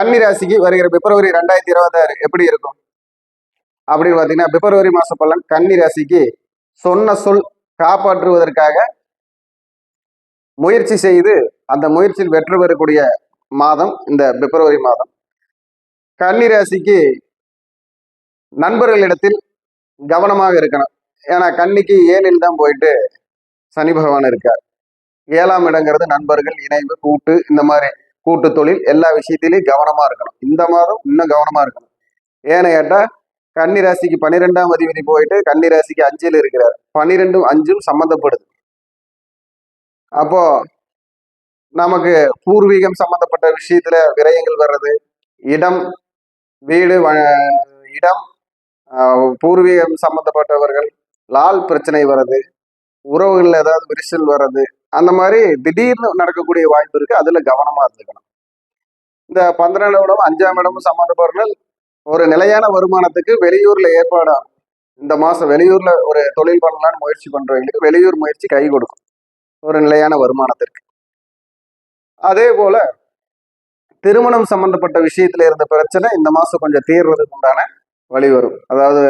கன்னிராசிக்கு வருகிற பிப்ரவரி ரெண்டாயிரத்தி இருபத்தாறு எப்படி இருக்கும்? அப்படின்னு பார்த்தீங்கன்னா பிப்ரவரி மாச பலன் கன்னிராசிக்கு சொன்ன சொல் காப்பாற்றுவதற்காக முயற்சி செய்து அந்த முயற்சியில் வெற்றி பெறக்கூடிய மாதம் இந்த பிப்ரவரி மாதம். கன்னிராசிக்கு நண்பர்களிடத்தில் கவனமாக இருக்கணும். ஏன்னா கன்னிக்கு ஏழில் தான் போயிட்டு சனி பகவான் இருக்கார். ஏழாம் இடங்கிறது நண்பர்கள் இணைவு கூட்டு இந்த மாதிரி கூட்டு தொழில் எல்லா விஷயத்திலையும் கவனமா இருக்கணும். இந்த மாதம் இன்னும் கவனமா இருக்கணும். ஏன்னு கேட்டா கன்னி ராசிக்கு பன்னிரெண்டாம் அதிபதி போயிட்டு கன்னி ராசிக்கு அஞ்சில் இருக்கிறார். பன்னிரெண்டும் அஞ்சும் சம்மந்தப்படுது அப்போ நமக்கு பூர்வீகம் சம்பந்தப்பட்ட விஷயத்துல விரயங்கள் வர்றது இடம் வீடு வ- இடம் பூர்வீகம் சம்பந்தப்பட்டவர்கள் லால் பிரச்சனை வர்றது உறவுகள் ஏதாவது விரிசல் வர்றது அந்த மாதிரி திடீர்னு நடக்கக்கூடிய வாய்ப்பு இருக்கு. அதுல கவனமா இருந்துக்கணும். இந்த பன்னிரெண்டாம் இடம் அஞ்சாம் இடமும் சம்பந்தப்பட்டவர்கள் ஒரு நிலையான வருமானத்துக்கு வெளியூர்ல ஏற்பாடாகும் இந்த மாசம் வெளியூர்ல ஒரு தொழில் பண்ணலாம்னு முயற்சி பண்றவங்களுக்கு வெளியூர் முயற்சி கை கொடுக்கும். ஒரு நிலையான வருமானத்திற்கு. அதே போல திருமணம் சம்பந்தப்பட்ட விஷயத்துல இருந்த பிரச்சனை இந்த மாசம் கொஞ்சம் தீர்றதுக்கு உண்டான வழி வரும். அதாவது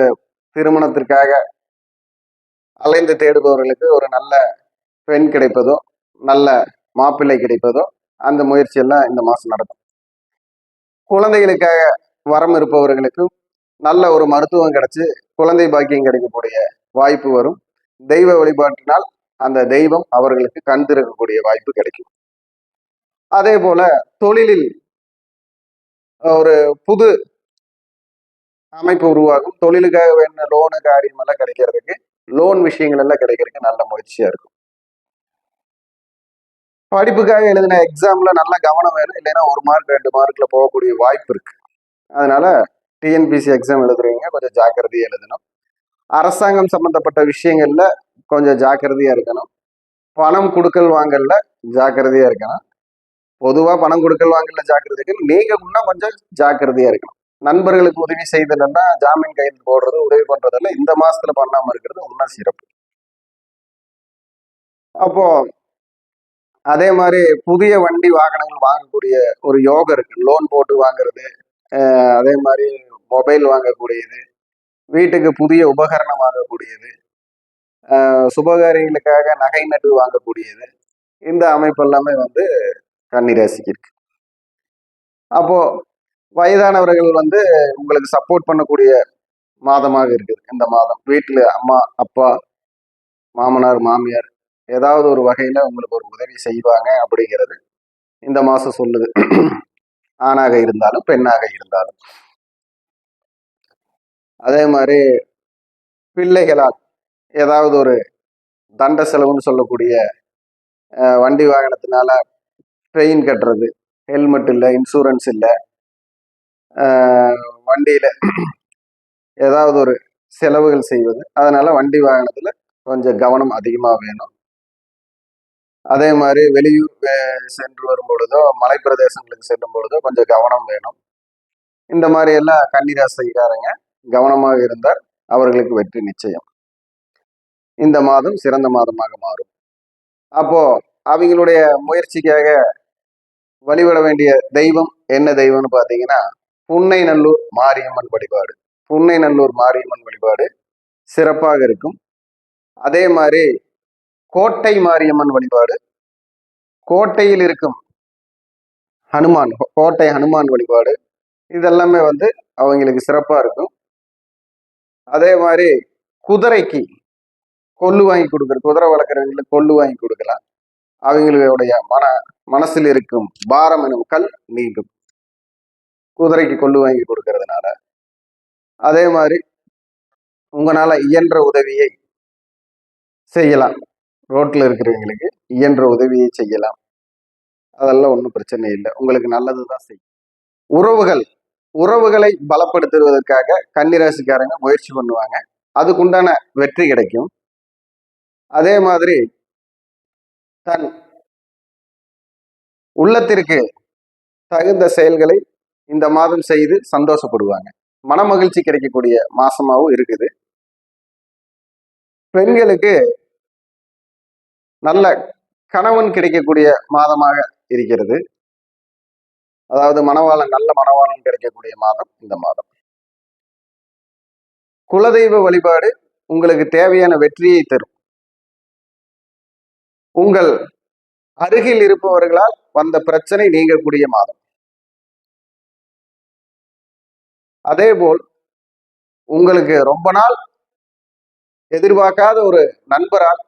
திருமணத்திற்காக அலைந்து தேடுபவர்களுக்கு ஒரு நல்ல பெண் கிடைப்பதோ நல்ல மாப்பிள்ளை கிடைப்பதோ அந்த முயற்சியெல்லாம் இந்த மாதம் நடக்கும். குழந்தைகளுக்காக வரம் இருப்பவர்களுக்கு நல்ல ஒரு மருத்துவம் கிடைச்சி குழந்தை பாக்கியம் கிடைக்கக்கூடிய வாய்ப்பு வரும். தெய்வ வழிபாட்டினால் அந்த தெய்வம் அவர்களுக்கு கண் திறக்கக்கூடிய வாய்ப்பு கிடைக்கும். அதே போல தொழிலில் ஒரு புது அமைப்பு உருவாகும். தொழிலுக்காக வேணும் லோனு காரியமெல்லாம் கிடைக்கிறதுக்கு லோன் விஷயங்கள் எல்லாம் கிடைக்கிறதுக்கு நல்ல முயற்சியா இருக்கும். படிப்புக்காக எழுதின எக்ஸாம்ல நல்ல கவனம் வேணும் இல்லைன்னா ஒரு மார்க் ரெண்டு மார்க்ல போகக்கூடிய வாய்ப்பு இருக்கு. அதனால டிஎன்பிசி எக்ஸாம் எழுதுறவங்க கொஞ்சம் ஜாக்கிரதையாக எழுதணும். அரசாங்கம் சம்பந்தப்பட்ட விஷயங்கள்ல கொஞ்சம் ஜாக்கிரதையா இருக்கணும். பணம் கொடுக்கல் வாங்கல ஜாக்கிரதையா இருக்கணும். பொதுவாக பணம் கொடுக்கல் வாங்கல ஜாக்கிரதை இருக்கணும். நீங்க இன்னும் கொஞ்சம் ஜாக்கிரதையா இருக்கணும். நண்பர்களுக்கு உதவி செய்தலன்னா ஜாமீன் கையெழுத்து போடுறது உதவி பண்றதெல்லாம் இந்த மாசத்துல பண்ணாம இருக்கிறது இன்னும் சிறப்பு. அப்போ அதே மாதிரி புதிய வண்டி வாகனங்கள் வாங்கக்கூடிய ஒரு யோகம் இருக்கு. லோன் போட்டு வாங்குறது அதே மாதிரி மொபைல் வாங்கக்கூடியது வீட்டுக்கு புதிய உபகரணம் வாங்கக்கூடியது சுபகாரியங்களுக்காக நகை நட்டு வாங்கக்கூடியது. இந்த அமைப்பு எல்லாமே வந்து கன்னிராசிக்கு இருக்கு. அப்போ வயதானவர்கள் வந்து உங்களுக்கு சப்போர்ட் பண்ணக்கூடிய மாதமாக இருக்குது. இந்த மாதம் வீட்டில் அம்மா அப்பா மாமனார் மாமியார் ஏதாவது ஒரு வகையில் உங்களுக்கு ஒரு உதவி செய்வாங்க அப்படிங்கிறது இந்த மாதம் சொல்லுது. ஆணாக இருந்தாலும் பெண்ணாக இருந்தாலும். அதே மாதிரி பிள்ளைகளால் ஏதாவது ஒரு தண்ட செலவுன்னு சொல்லக்கூடிய வண்டி வாகனத்தினால பெயின் கட்டுறது ஹெல்மெட் இல்லை இன்சூரன்ஸ் இல்லை வண்டியில் ஏதாவது ஒரு செலவுகள் செய்வது அதனால் வண்டி வாகனத்தில் கொஞ்சம் கவனம் அதிகமாக வேணும். அதே மாதிரி வெளியூர் சென்று வரும் பொழுதோ செல்லும் பொழுதோ கொஞ்சம் கவனம் வேணும். இந்த மாதிரி எல்லாம் கன்னிராசிக்காரங்க கவனமாக இருந்தால் அவர்களுக்கு வெற்றி நிச்சயம். இந்த மாதம் சிறந்த மாதமாக மாறும். அப்போ அவங்களுடைய முயற்சிக்காக வழிபட வேண்டிய தெய்வம் என்ன தெய்வம்னு பார்த்தீங்கன்னா புன்னை நல்லூர் மாரியம்மன் வழிபாடு. புன்னை நல்லூர் மாரியம்மன் வழிபாடு சிறப்பாக இருக்கும். அதே மாதிரி கோட்டை மாரியம்மன் வழிபாடு. கோட்டையில் இருக்கும் ஹனுமான் கோட்டை ஹனுமான் வழிபாடு. இதெல்லாமே வந்து அவங்களுக்கு சிறப்பாக இருக்கும். அதே மாதிரி குதிரைக்கு கொள்ளு வாங்கி கொடுக்குற குதிரை வளர்க்குறவங்களுக்கு கொள்ளு வாங்கி கொடுக்கலாம். அவங்களுடைய மன மனசில் இருக்கும் பாரம் எனும் கல் நீங்கும் குதிரைக்கு கொள்ளு வாங்கி கொடுக்கறதுனால. அதே மாதிரி உங்களால் இயன்ற உதவியை செய்யலாம். ரோட்டில் இருக்கிறவங்களுக்கு இயன்ற உதவியை செய்யலாம். அதெல்லாம் ஒன்றும் பிரச்சனை இல்லை. உங்களுக்கு நல்லது தான் செய்யும். உறவுகள் உறவுகளை பலப்படுத்துவதற்காக கன்னிராசிக்காரங்க முயற்சி பண்ணுவாங்க. அதுக்குண்டான வெற்றி கிடைக்கும். அதே மாதிரி தன் உள்ளத்திற்கு தகுந்த செயல்களை இந்த மாதம் செய்து சந்தோஷப்படுவாங்க. மன மகிழ்ச்சி கிடைக்கக்கூடிய மாசமாகவும் இருக்குது. பெண்களுக்கு நல்ல கணவன் கிடைக்கக்கூடிய மாதமாக இருக்கிறது. அதாவது மணவாளன் நல்ல மணவாளன் கிடைக்கக்கூடிய மாதம் இந்த மாதம். குலதெய்வ வழிபாடு உங்களுக்கு தேவையான வெற்றியை தரும். உங்கள் அருகில் இருப்பவர்களால் வந்த பிரச்சனை நீங்கக்கூடிய மாதம். அதேபோல் உங்களுக்கு ரொம்ப நாள் எதிர்பார்க்காத ஒரு நண்பரால்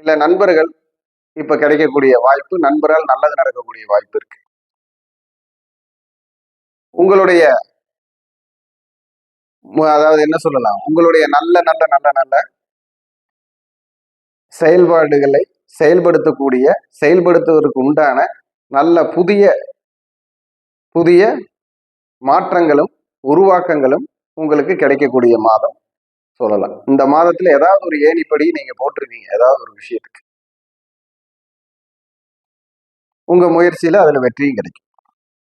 இல்லை நண்பர்கள் இப்போ கிடைக்கக்கூடிய வாய்ப்பு நண்பரால் நல்லது நடக்கக்கூடிய வாய்ப்பு இருக்கு. உங்களுடைய அதாவது என்ன சொல்லலாம்? உங்களுடைய நல்ல நல்ல நல்ல நல்ல செயல்பாடுகளை செயல்படுத்தக்கூடிய செயல்படுத்துவதற்கு உண்டான நல்ல புதிய புதிய மாற்றங்களும் உருவாக்கங்களும் உங்களுக்கு கிடைக்கக்கூடிய மாதம். சொல்லலாம் இந்த மாதத்துல ஏதாவது ஒரு ஏணிப்படி நீங்க போட்டிருக்கீங்க ஏதாவது ஒரு விஷயத்துக்கு. உங்க முயற்சியில அதுல வெற்றியும் கிடைக்கும்.